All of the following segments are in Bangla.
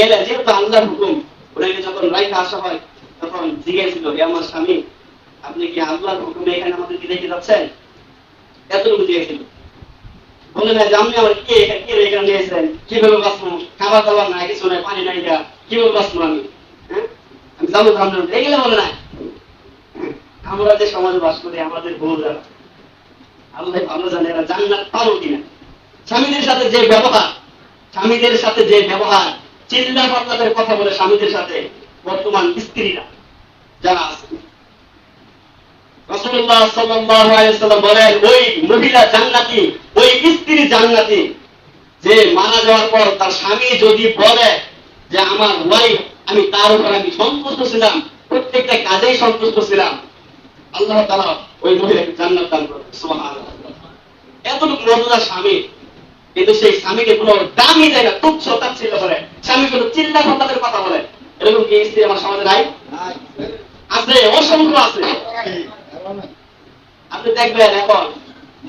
গেলে যেহেতু আল্লাহর হুকুম ওনাকে যখন রাইখা আসা হয়, তখন জিজ্ঞেছিল আমার স্বামী, আপনি কি আল্লাহর হুকুমে এখানে আমাদেরকে রেখে যাচ্ছেন? এতটুকু জিজ্ঞেছিল বলে না যে আপনি আমার কে কে এখানে নিয়েছেন কীভাবে বাঁচবো? খাবার দাবার নাই, কিছু নাই, পানি নাই যা কীভাবে বাঁচবো আমি? হ্যাঁ? আমি যাব সামনে এগুলো বলে না আমরা যে সমাজে বাস করি, আমাদের বউ যারা আল্লাহ ভালো জানে এরা জান্নাত পাবো কিনা। স্বামীদের সাথে যে ব্যবহার, স্বামীদের সাথে যে ব্যবহার চিল্লা পাল্লাদের কথা বলে স্বামীদের সাথে বর্তমান স্ত্রীরা যারা আছে। জান্নাতি যে আমার আমি তার উপর আমি সন্তুষ্ট ছিলাম, প্রত্যেকটা কাজেই সন্তুষ্ট ছিলাম, আল্লাহ এতটুকু মর্যাদা স্বামী কিন্তু সেই স্বামীকে কোনো দামই দেয় না তুচ্ছ তাচ্ছিল্য করে। স্বামী কোনো চিল্লা ফাল্লাদের কথা বলে। এরকম কি স্ত্রী আমার সমাজে নাই? আছে অসংখ্য আছে। আপনি দেখবেন এখন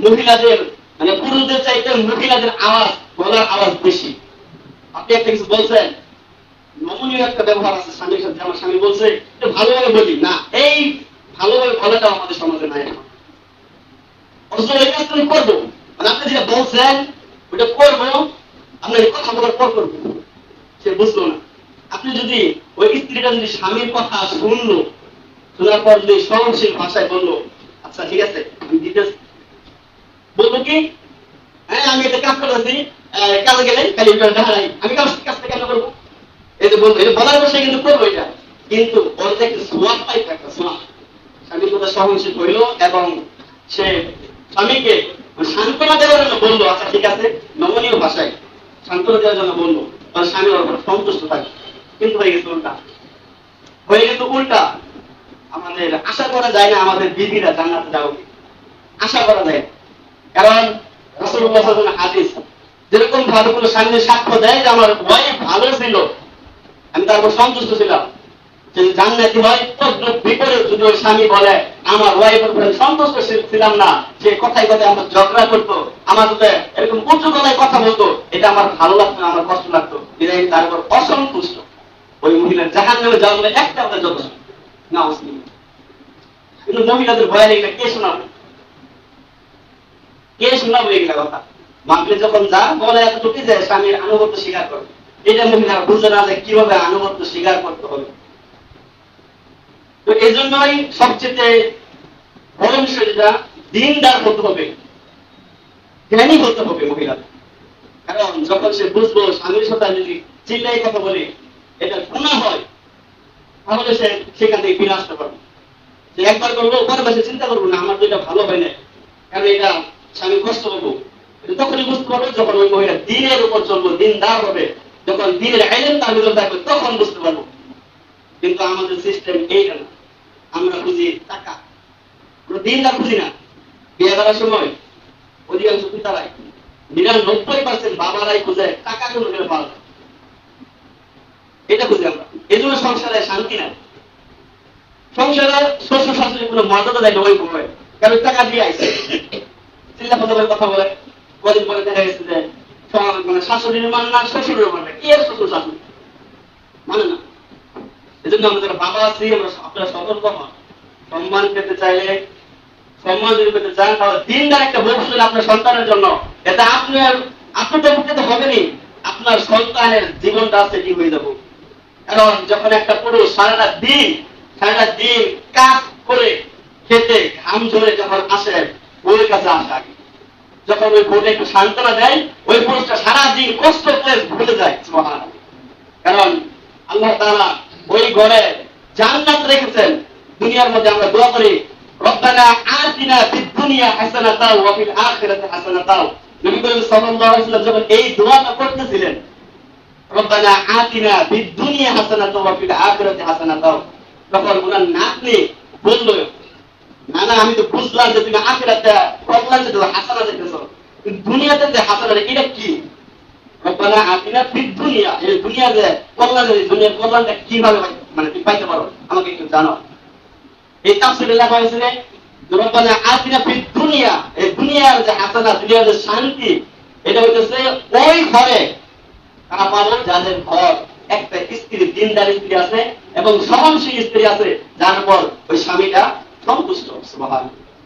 মহিলাদের মানে পুরুষদের চাইতে মহিলাদের আওয়াজ গলার আওয়াজ বেশি। আপনি একটা কিছু বলছেন? নমনীয় একটা ব্যবহার আছে স্বামীর সাথে। আমার স্বামী বলছে ভালোভাবে বলি। না এই ভালোভাবে বলাটা আমাদের সমাজে নাই এখন। আমি করব। মানে আপনি যেটা বলছেন ওটা করব আপনার কথা বলার পর করব। সে বুঝলো না। আপনি যদি ওই স্ত্রীটা যদি স্বামীর কথা শুনলো, শোনার পর যদি সহনশীল ভাষায় বলল আচ্ছা ঠিক আছে, আমি দিতেছি। বলব কি? হ্যাঁ আমি এটা কাজ করতেছি। কাজে গেলে খালি দেখা আমি কাজ কাজটা কেন করব? এই যে বলব এটা বলার বসে কিন্তু করব এটা। কিন্তু ওর যে একটা সোয়াব পাইতে, একটা সোয়াব স্বামীর কথা সহনশীল হইল এবং সে স্বামীকে সান্ত্বনা দেওয়ার জন্য বলল আচ্ছা ঠিক আছে, নমনীয় ভাষায় সান্ত্বনা দেওয়ার জন্য বলল তার স্বামী ওর সন্তুষ্ট থাকে। কিন্তু হয়ে গেছে উল্টা। হয়ে গেছে উল্টা। আমাদের আশা করা যায় না আমাদের বিবিরা জান্নাতে যাবে আশা করা যায় কারণ আলাইহি হাদিস, যেরকম ভালো কোনো স্বামী সাক্ষ্য দেয় যে আমার ওয়াইফ ভালো ছিল, আমি তারপর সন্তুষ্ট ছিলাম। যদি জান্নাতি হয়, তদ্রুপ যদি ওই স্বামী বলে, আমার ওয়াইফের উপরে সন্তুষ্ট ছিলাম না। সে কথায় কথায় আমার ঝগড়া করতো, আমার সাথে এরকম উচ্চ গলায় কথা বলতো, এটা আমার ভালো লাগতো না আমার কষ্ট লাগতো। আমি তার উপর অসন্তুষ্ট। ওই মহিলার জাহান নামে বলে একটা আমাদের যথেষ্ট। না কিন্তু মহিলাদের ভয় এগুলা কে শোনাবে? কে শোনাবে এগুলা কথা? মাহফিলে যখন যা বলে এতটুকু যে স্বামীর আনুগত্য স্বীকার করে এটা মহিলারা বুঝে না যে কীভাবে আনুগত্য স্বীকার করতে হবে। তো এই জন্যই সবচেয়ে বড় বিষয় দিনদার হতে হবে, জ্ঞানী হতে হবে মহিলাদের। কারণ যখন সে বুঝব স্বামীর সাথে যদি চিল্লাই কথা বলি, এটা গুণা হয়, তাহলে সে সেখান থেকে ফিরে আসতে পারবে। যে একবার করব পরে মাসে চিন্তা করব, না, আমার তো এটা ভালো হয় না কারণ এটা স্বামী কষ্ট পাবো। তখনই বুঝতে পারবে যখন ওই মহিলা দিনের উপর চলবো, দিনদার হবে। যখন দিনের আইলেন তার ভিতরে থাকবে তখন বুঝতে পারব। কিন্তু আমাদের সিস্টেম এইটা না। আমরা খুঁজি টাকা। আমরা দিনদার খুঁজি না। বিয়ে করার সময় অধিকাংশ পিতারাই নিরানব্বই পার্সেন্ট বাবারাই খুঁজে টাকা কোনো করে পাওয়া এটা খুঁজি আমরা। এই জন্য সংসারে শান্তি নাই। সংসারে শ্বশুর শাশুড়ি কোনো মর্যাদা দেয় না ওই সময় কারণ টাকা দিয়ে আইসে চিন্তা কথা বলে কথা বলে। কদিন পরে দেখা গেছে যে মানে শাশুড়ির মান না, শ্বশুরের মান না। কি এর শ্বশুর শাশুড়ি মানে না। এজন্য আমরা যারা বাবা আছি আমরা আপনারা সতর্ক হন। সম্মান পেতে চাইলে, সম্মান যদি পেতে চান, তাহলে দিনদার একটা ভবিষ্যৎ আপনার সন্তানের জন্য। এতে আপনার আপনি তো উপকৃত হবেনই আপনার সন্তানের জীবনটা আছে কি হয়ে যাব। কারণ যখন একটা পুরুষ সারাটা দিন সারাটা দিন কাজ করে খেতে ঘাম ঝরে যখন আসে ওর কাছে আসে যখন ওই বোর্ডে একটু সান্ত্বনা দেয়, ওই পুরুষটা সারাদিন কষ্ট করে ভুলে যায় কারণ আল্লাহ তাআলা ওই ঘরে জান্নাত রেখেছেন। দুনিয়ার মধ্যে আমরা দোয়া করি, রব্বানা আতিনা ফিদ দুনিয়া হাসানাতাও ওয়া ফিল আখিরাতি হাসানাতাও। নবী করিম সাল্লাল্লাহু আলাইহি যখন এই দোয়াটা করতেছিলেন, রব্বানা আতিনা ফিদ দুনিয়া হাসানাতাও ওয়া ফিল আখিরাতি হাসানাতাও। তখন ওনার নাতনি বলল, না না, আমি তো বুঝলাম যে তুমি আখিরাতে কল্যাণ হাসানা যেতেছো দুনিয়াতে যে হাসানা এটা কি? কীভাবে মানে পারো? একটু শান্তি, এটা হইতেছে ওই ঘরে তারা পাবো যাদের ঘর এক দিনদার স্ত্রী আছে এবং সহনশীল স্ত্রী আছে, যার উপর ওই স্বামীটা সন্তুষ্ট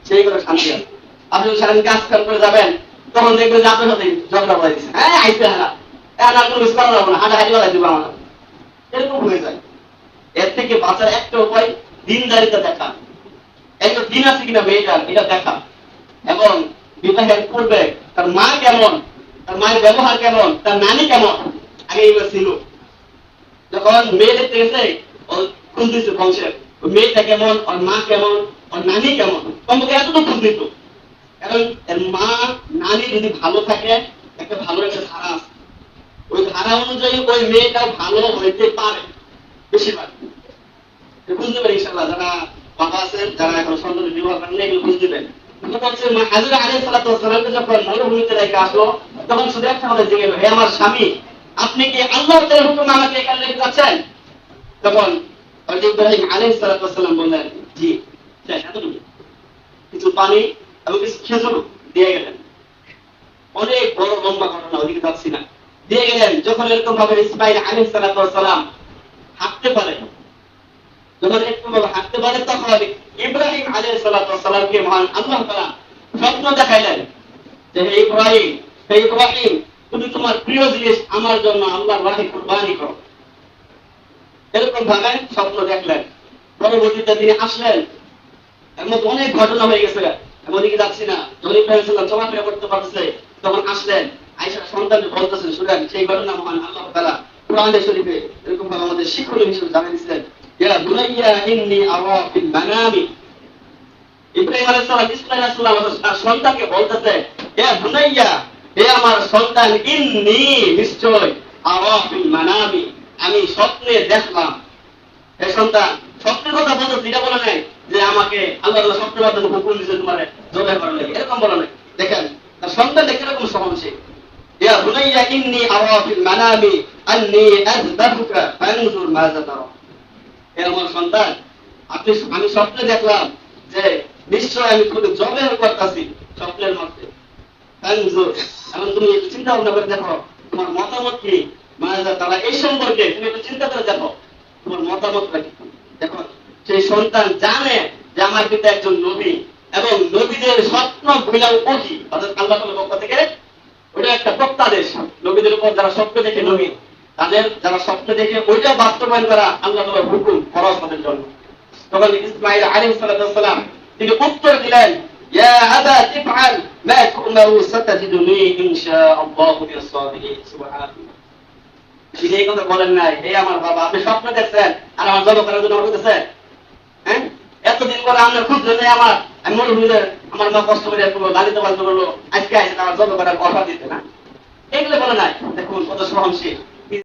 সেই করে শান্তি আছে। আপনি সারাদিন কাজ করে যাবেন তখন দেখবেন যে আপনার সাথে ঝগড়া করে দিচ্ছে হ্যাঁ আইসে হারা হ্যাঁ না কোনো মিস করা যাব না। হাঁটা হাঁটি বেলা দিব আমার এরকম হয়ে যায়। এর থেকে বাঁচার একটা উপায় দিনদারিতা দেখা। একটা দিন আছে কিনা মেয়েটার এটা দেখা। এবং বিবাহের পূর্বে তার মা কেমন, তার মায়ের ব্যবহার কেমন, তার নানি কেমন, আগে এগুলো ছিল। যখন মেয়ে দেখতে গেছে, ও খুঁজ দিচ্ছে বংশের মেয়েটা কেমন, ওর মা কেমন, ওর নানি কেমন। কমপক্ষে এতটুকু খুঁজ দিত কারণ মা যদি ভালো থাকে, একটা ভালো একটা ধারা আছে। ওই ধারা অনুযায়ী ওই মেয়েটা ভালো হইতে পারে, বেশিরভাগ। বুঝতে পারি ইনশাল্লাহ যারা বাবা আছেন, যারা এখন সন্তান বিবাহ করেন এগুলো বুঝতে পারেন আপনি কি আল্লাহ আমাকে এখানে তখন সালাম বললেন, জি কিছু পানি কিছু খেজুর দিয়ে গেলেন। অনেক বড় লম্বা ঘটনা ওদিকে যাচ্ছি না। দিয়ে গেলেন, যখন এরকম ভাবে ইসমাইল আলাইহিস সালাম হাঁটতে পারে, যখন একটু ভাবে হাঁটতে পারে, তখন ইব্রাহিম আলাইহিস সালামকে মহান আল্লাহ তাআলা স্বপ্ন দেখাইলেন যে, হে ইব্রাহিম হে ইব্রাহিম, তুমি তোমার প্রিয় জিনিস আমার জন্য আল্লাহর রাহে কুরবানি করো। এরকম ভাবে স্বপ্ন দেখলেন। পরবর্তীতে তিনি আসলেন। এর মধ্যে অনেক ঘটনা হয়ে গেছে। আমি ওদিকে যাচ্ছি না। যখন ইব্রাহিম সাল্লাম চলাফেরা করতে পারছে তখন আসলেন আইসা সন্তানকে বলতেছেন, শুনেন, সেই ঘটনা মহান আল্লাহ তাআলা কোরআনে শরীফে এরকম ভাবে আমাদের শিক্ষণীয় হিসেবে জানিয়ে বুনাইয়া ইন্নী মানামি। ইব্রাহিম আলাইহিস সালাম আলাইহিস সালাম তার সন্তানকে বলতেছে, ইয়া বুনাইয়া, হে আমার সন্তান, ইন্নী নিশ্চয় ফিল মানামি। আমি স্বপ্নে দেখলাম, হে সন্তান স্বপ্নের কথা বলতে এটা বলে নাই যে আমাকে আল্লাহ স্বপ্নের মাধ্যমে হুকুম দিয়েছে তোমার জবাই করার লাগে। এরকম বলে নাই। দেখেন, তার সন্তান ফানজুর মাযা তারা আমি স্বপ্নে দেখলাম যে নিশ্চয় আমি কোনো জবের করতেছি স্বপ্নের মধ্যে। এখন তুমি একটু চিন্তা ভাবনা করে দেখো, তোমার মতামত কি? মাযা তারা এই সম্পর্কে তুমি একটু চিন্তা করে দেখো, তোমার মতামত কি? সেই সন্তান জানে যে আমার পিতা একজন নবী এবং নবীদের স্বপ্ন বিলাও ওহি অর্থাৎ আল্লাহ তাআলার পক্ষ থেকে ওটা একটা প্রত্যাদেশ। নবীদের উপর যারা স্বপ্ন দেখে নবী, তাদের যারা স্বপ্ন দেখে ওইটা বাস্তবায়ন করা আল্লাহ তাআলার হুকুম, ফরজ তাদের জন্য। তখন ইসমাইল আলাইহিস সালাম তিনি উত্তর দিলেন, ইয়া আবা, ইফআল মা তু'মারু সাতাজিদুনি ইনশাআল্লাহু মিনাস সাবিরিন সুবহানাল্লাহ। তিনি এই কথা বলেন নাই। হে আমার বাবা, আপনি স্বপ্ন দেখছেন, আর আমার জব করার জন্য বলতেছেন হ্যাঁ? এতদিন পরে আপনার খুব জন্য আমার, আমি মনে হইলে আমার মা কষ্ট করে করল দাঁড়িতে বাধ্য করল, আজকে আসে আমার জব করার অফার দিতে না। এগুলো বলে নাই। দেখুন কত সহনশীল।